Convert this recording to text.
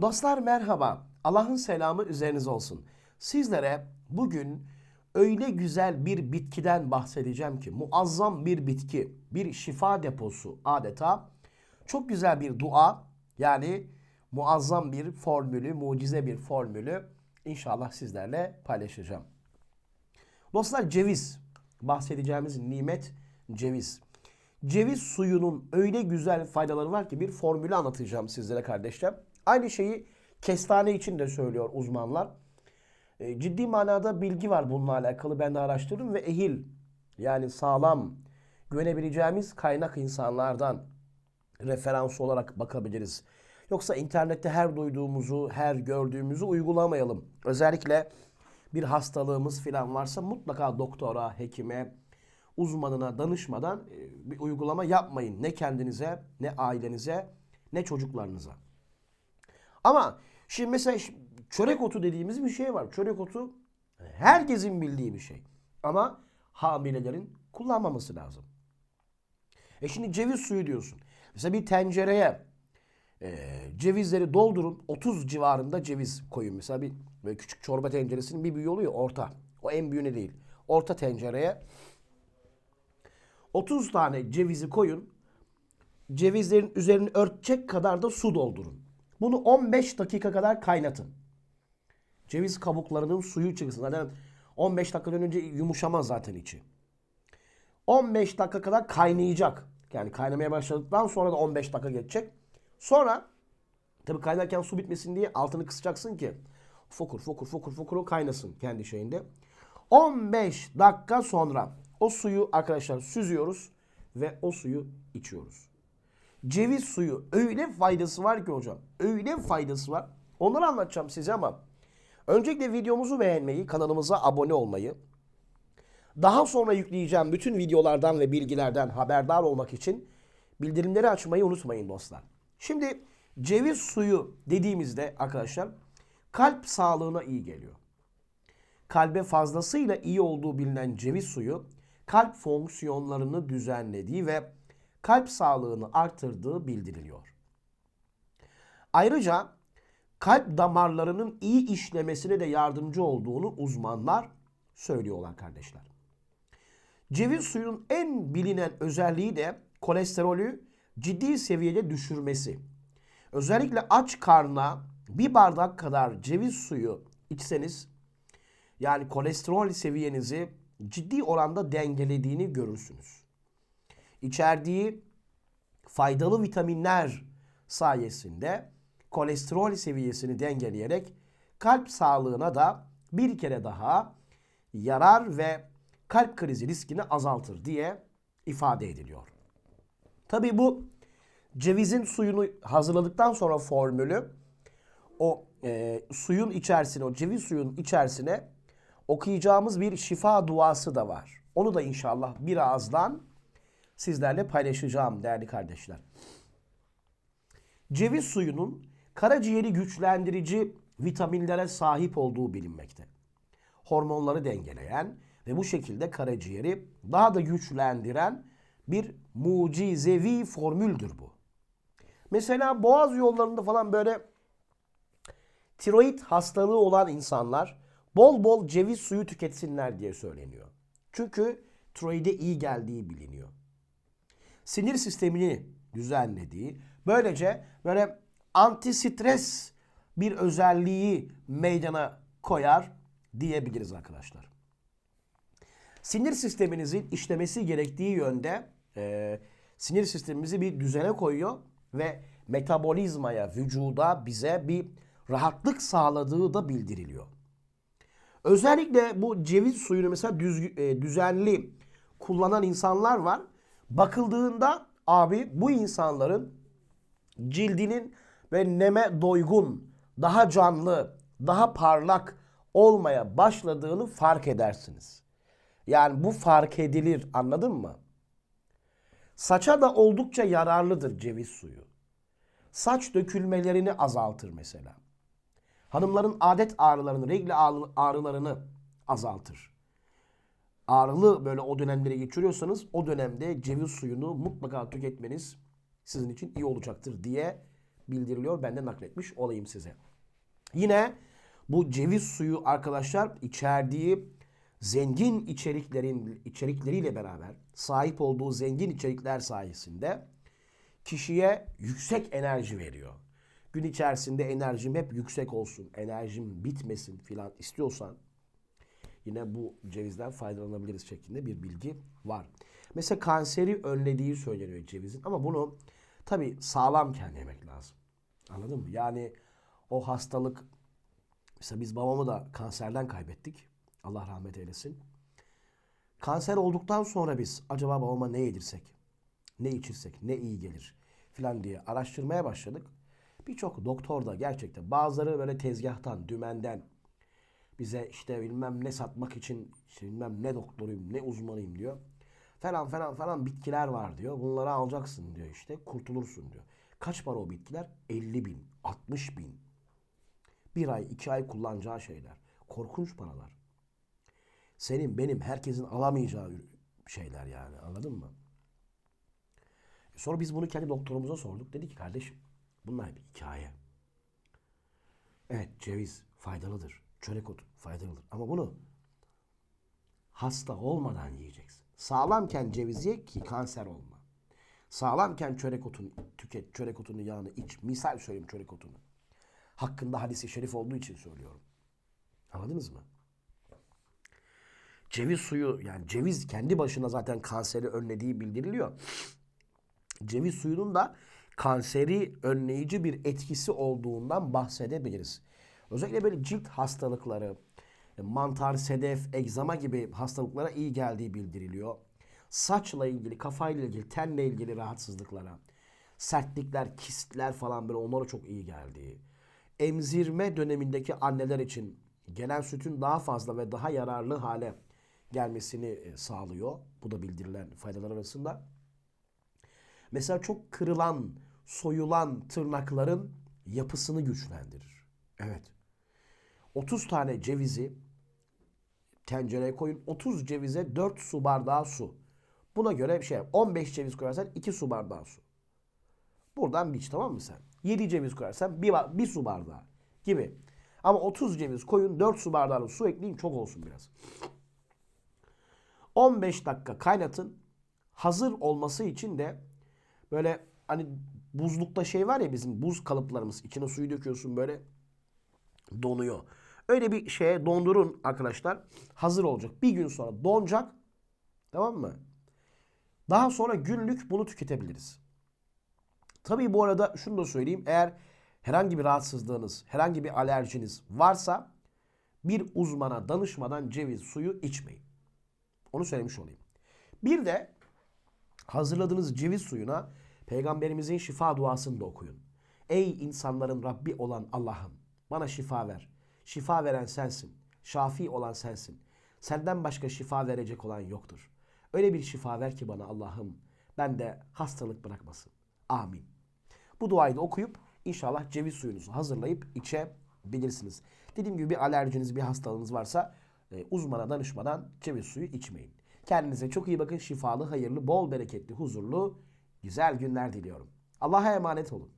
Dostlar merhaba. Allah'ın selamı üzerinize olsun. Sizlere bugün öyle güzel bir bitkiden bahsedeceğim ki muazzam bir bitki, bir şifa deposu adeta. Çok güzel bir dua yani muazzam bir formülü, mucize bir formülü inşallah sizlerle paylaşacağım. Dostlar ceviz bahsedeceğimiz nimet ceviz. Ceviz suyunun öyle güzel faydaları var ki bir formülü anlatacağım sizlere kardeşler. Aynı şeyi kestane için de söylüyor uzmanlar. E, ciddi manada bilgi var bununla alakalı. Ben de araştırdım ve ehil yani sağlam güvenebileceğimiz kaynak insanlardan referans olarak bakabiliriz. Yoksa internette her duyduğumuzu, her gördüğümüzü uygulamayalım. Özellikle bir hastalığımız falan varsa mutlaka doktora, hekime, uzmanına danışmadan e, bir uygulama yapmayın. Ne kendinize, ne ailenize, ne çocuklarınıza. Ama şimdi mesela çörek otu dediğimiz bir şey var. Çörek otu herkesin bildiği bir şey. Ama hamilelerin kullanmaması lazım. E şimdi ceviz suyu diyorsun. Mesela bir tencereye e, cevizleri doldurun. 30 civarında ceviz koyun. Mesela bir böyle küçük çorba tenceresinin bir büyüğü oluyor orta. O en büyüğüne değil. Orta tencereye 30 tane cevizi koyun. Cevizlerin üzerini örtecek kadar da su doldurun. Bunu 15 dakika kadar kaynatın. Ceviz kabuklarının suyu çıksın. Zaten 15 dakikadan önce yumuşamaz zaten içi. 15 dakika kadar kaynayacak. Yani kaynamaya başladıktan sonra da 15 dakika geçecek. Sonra tabii kaynarken su bitmesin diye altını kısacaksın ki fokur fokur fokur fokur o kaynasın kendi şeyinde. 15 dakika sonra o suyu arkadaşlar süzüyoruz ve o suyu içiyoruz. Ceviz suyu öyle faydası var ki hocam. Öyle faydası var. Onları anlatacağım size ama öncelikle videomuzu beğenmeyi, kanalımıza abone olmayı, daha sonra yükleyeceğim bütün videolardan ve bilgilerden haberdar olmak için bildirimleri açmayı unutmayın dostlar. Şimdi ceviz suyu dediğimizde arkadaşlar kalp sağlığına iyi geliyor. Kalbe fazlasıyla iyi olduğu bilinen ceviz suyu kalp fonksiyonlarını düzenlediği ve kalp sağlığını artırdığı bildiriliyor. Ayrıca kalp damarlarının iyi işlemesine de yardımcı olduğunu uzmanlar söylüyorlar kardeşler. Ceviz suyunun en bilinen özelliği de kolesterolü ciddi seviyede düşürmesi. Özellikle aç karna bir bardak kadar ceviz suyu içseniz yani kolesterol seviyenizi ciddi oranda dengelediğini görürsünüz. İçerdiği faydalı vitaminler sayesinde kolesterol seviyesini dengeleyerek kalp sağlığına da bir kere daha yarar ve kalp krizi riskini azaltır diye ifade ediliyor. Tabii bu cevizin suyunu hazırladıktan sonra formülü o e, suyun içerisine, o ceviz suyun içerisine okuyacağımız bir şifa duası da var. Onu da inşallah birazdan sizlerle paylaşacağım değerli kardeşler. Ceviz suyunun karaciğeri güçlendirici vitaminlere sahip olduğu bilinmekte. Hormonları dengeleyen ve bu şekilde karaciğeri daha da güçlendiren bir mucizevi formüldür bu. Mesela boğaz yollarında falan böyle tiroid hastalığı olan insanlar bol bol ceviz suyu tüketsinler diye söyleniyor. Çünkü tiroide iyi geldiği biliniyor. Sinir sistemini düzenlediği, böylece böyle anti stres bir özelliği meydana koyar diyebiliriz arkadaşlar. Sinir sisteminizin işlemesi gerektiği yönde e, sinir sistemimizi bir düzene koyuyor ve metabolizmaya, vücuda bize bir rahatlık sağladığı da bildiriliyor. Özellikle bu ceviz suyunu mesela düz, e, düzenli kullanan insanlar var. Bakıldığında abi bu insanların cildinin ve neme doygun, daha canlı, daha parlak olmaya başladığını fark edersiniz. Yani bu fark edilir anladın mı? Saça da oldukça yararlıdır ceviz suyu. Saç dökülmelerini azaltır mesela. Hanımların adet ağrılarını, ağrı- ağrılarını azaltır. Ağrılı böyle o dönemleri geçiriyorsanız o dönemde ceviz suyunu mutlaka tüketmeniz sizin için iyi olacaktır diye bildiriliyor. Ben de nakletmiş olayım size. Yine bu ceviz suyu arkadaşlar içerdiği zengin içeriklerin içerikleriyle beraber sahip olduğu zengin içerikler sayesinde kişiye yüksek enerji veriyor. Gün içerisinde enerjim hep yüksek olsun, enerjim bitmesin filan istiyorsan yine bu cevizden faydalanabiliriz şeklinde bir bilgi var. Mesela kanseri önlediği söyleniyor cevizin ama bunu tabi sağlamken yemek lazım. Anladın mı? Yani o hastalık mesela biz babamı da kanserden kaybettik. Allah rahmet eylesin. Kanser olduktan sonra biz acaba babama ne yedirsek, ne içirsek, ne iyi gelir filan diye araştırmaya başladık. Birçok doktor da gerçekten bazıları böyle tezgahtan, dümenden bize işte bilmem ne satmak için işte bilmem ne doktoruyum, ne uzmanıyım diyor. Falan falan falan bitkiler var diyor. Bunları alacaksın diyor işte. Kurtulursun diyor. Kaç para o bitkiler? 50 bin, 60 bin. Bir ay, iki ay kullanacağı şeyler. Korkunç paralar. Senin, benim, herkesin alamayacağı şeyler yani. Anladın mı? Sonra biz bunu kendi doktorumuza sorduk. Dedi ki kardeşim bunlar bir hikaye. Evet ceviz faydalıdır. Çörek otu faydalıdır. Ama bunu hasta olmadan yiyeceksin. Sağlamken ceviz ye ki kanser olma. Sağlamken çörek otunu tüket. Çörek otunun yağını iç. Misal söyleyeyim çörek otunu. Hakkında hadisi şerif olduğu için söylüyorum. Anladınız mı? Ceviz suyu yani ceviz kendi başına zaten kanseri önlediği bildiriliyor. Ceviz suyunun da kanseri önleyici bir etkisi olduğundan bahsedebiliriz. Özellikle böyle cilt hastalıkları, mantar, sedef, egzama gibi hastalıklara iyi geldiği bildiriliyor. Saçla ilgili, kafayla ilgili, tenle ilgili rahatsızlıklara, sertlikler, kistler falan böyle onlara çok iyi geldiği. Emzirme dönemindeki anneler için gelen sütün daha fazla ve daha yararlı hale gelmesini e, sağlıyor. Bu da bildirilen faydalar arasında. Mesela çok kırılan, soyulan tırnakların yapısını güçlendirir. Evet. 30 tane cevizi tencereye koyun. 30 cevize 4 su bardağı su. Buna göre bir şey 15 ceviz koyarsan 2 su bardağı su. Buradan biç tamam mı sen? 7 ceviz koyarsan 1, bir su bardağı gibi. Ama 30 ceviz koyun 4 su bardağı su ekleyin çok olsun biraz. 15 dakika kaynatın. Hazır olması için de böyle hani buzlukta şey var ya bizim buz kalıplarımız. içine suyu döküyorsun böyle donuyor. Öyle bir şeye dondurun arkadaşlar. Hazır olacak. Bir gün sonra donacak. Tamam mı? Daha sonra günlük bunu tüketebiliriz. Tabii bu arada şunu da söyleyeyim. Eğer herhangi bir rahatsızlığınız, herhangi bir alerjiniz varsa bir uzmana danışmadan ceviz suyu içmeyin. Onu söylemiş olayım. Bir de hazırladığınız ceviz suyuna peygamberimizin şifa duasını da okuyun. Ey insanların Rabbi olan Allah'ım bana şifa ver. Şifa veren sensin. Şafi olan sensin. Senden başka şifa verecek olan yoktur. Öyle bir şifa ver ki bana Allah'ım ben de hastalık bırakmasın. Amin. Bu duayı da okuyup inşallah ceviz suyunuzu hazırlayıp içebilirsiniz. Dediğim gibi bir alerjiniz, bir hastalığınız varsa e, uzmana danışmadan ceviz suyu içmeyin. Kendinize çok iyi bakın. Şifalı, hayırlı, bol bereketli, huzurlu, güzel günler diliyorum. Allah'a emanet olun.